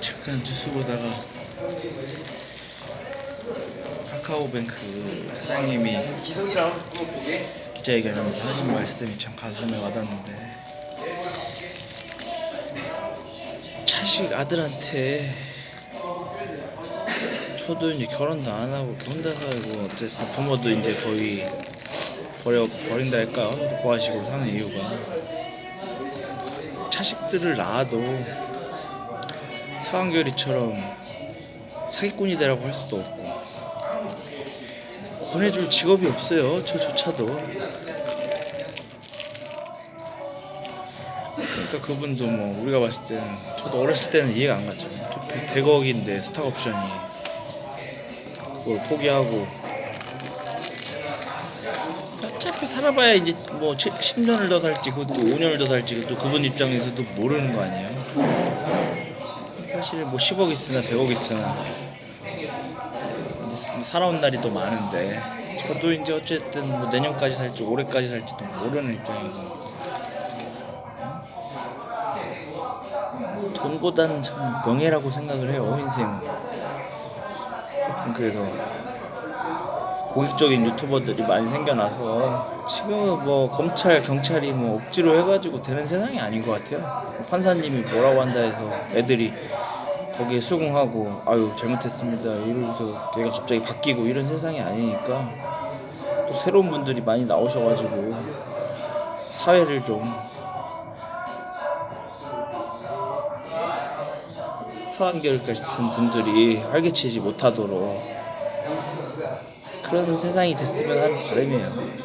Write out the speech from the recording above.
잠깐 뉴스 보다가 카카오뱅크 사장님이. 기자회견하면서 하신 말씀이 참 가슴에 와닿는데 자식 아들한테 저도 이제 결혼도 안 하고 이렇게 혼자 살고 어쨌든 부모도 이제 거의 버려 버린다 할까 고아식으로 사는 이유가 자식들을 낳아도 서한결이처럼 사기꾼이 되라고 할 수도 없고. 권해줄 직업이 없어요 저조차도. 그러니까 그분도 뭐 우리가 봤을 때는 저도 어렸을 때는 이해가 안 갔죠. 100억인데 스탁 옵션이 그걸 포기하고. 어차피 살아봐야 이제 뭐 10년을 더 살지 그것도 5년을 더 살지 또 그분 입장에서도 모르는 거 아니에요 사실 뭐 10억 있으나 100억 있으나 살아온 날이 더 많은데 저도 이제 어쨌든 뭐 내년까지 살지 올해까지 살지도 모르는 입장이고. 돈보다는 참 명예라고 생각을 해요 인생은 하여튼 그래서 공익적인 유튜버들이 많이 생겨나서 지금은 뭐 검찰 경찰이 뭐 억지로 해가지고 되는 세상이 아닌 것 같아요. 판사님이 뭐라고 한다 해서 애들이 거기에 수긍하고 아유 잘못했습니다 이러면서 걔가 갑자기 바뀌고 이런 세상이 아니니까 또 새로운 분들이 많이 나오셔가지고 사회를 좀 서한결 같은 분들이 활개치지 못하도록 그런 세상이 됐으면 하는 바람이에요.